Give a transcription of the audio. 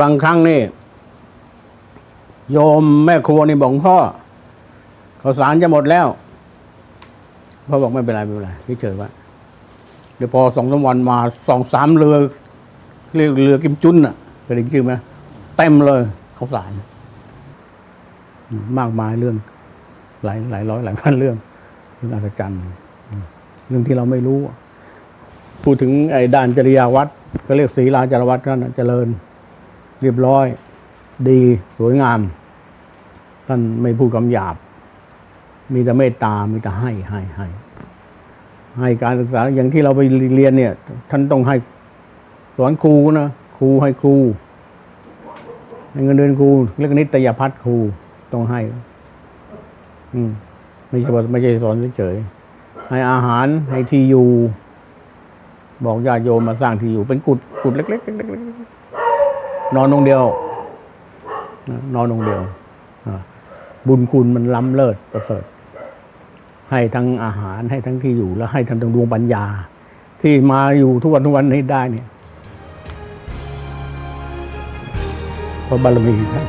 บางครั้งนี่ โยมแม่ครัวนี่บอกพ่อข้าวสารจะหมดแล้วพ่อบอกไม่เป็นไรไม่เป็นไรเฉยๆว่าเดี๋ยวพอสองสาวันมาสองสามเรือเรียกเรือกิมจุนอะเคยได้ยินชื่อไหมเต็มเลยข้าวสารมากมายเรื่อง หลายหลายร้อยหลายพันเรื่องเรื่องอัศจรรย์เรื่องที่เราไม่รู้ พูดถึงไอ้ด้านจริยาวัดก็เรียกศีลาจารวัดนั่นเจริญ เรียบร้อย ดีสวยงาม ท่านไม่พูดคำหยาบ มีแต่เมตตา มีแต่ให้ให้ให้ให้การศึกษาอย่างที่เราไปเรียนเนี่ย ท่านต้องให้สอนครูนะครูให้ครูให้เงินเดือนครูเรียกนิตยพัฒน์ครูต้องให้ อืมไม่ใช่ไม่ใช่สอนเฉยให้อาหารให้ที่อยู่ บอกญาติโยมมาสร้างที่อยู่ เป็นกุดกุดเล็กๆเล็กๆๆ นอนองเดียว นอนองเดียวบุญคุณมันล้ำเลิศประเสริฐให้ทั้งอาหารให้ทั้งที่อยู่ แล้วให้ทั้งดวงปัญญา ที่มาอยู่ทุกวันทุกวันนี้ได้เนี่ยเพราะบารมีท่าน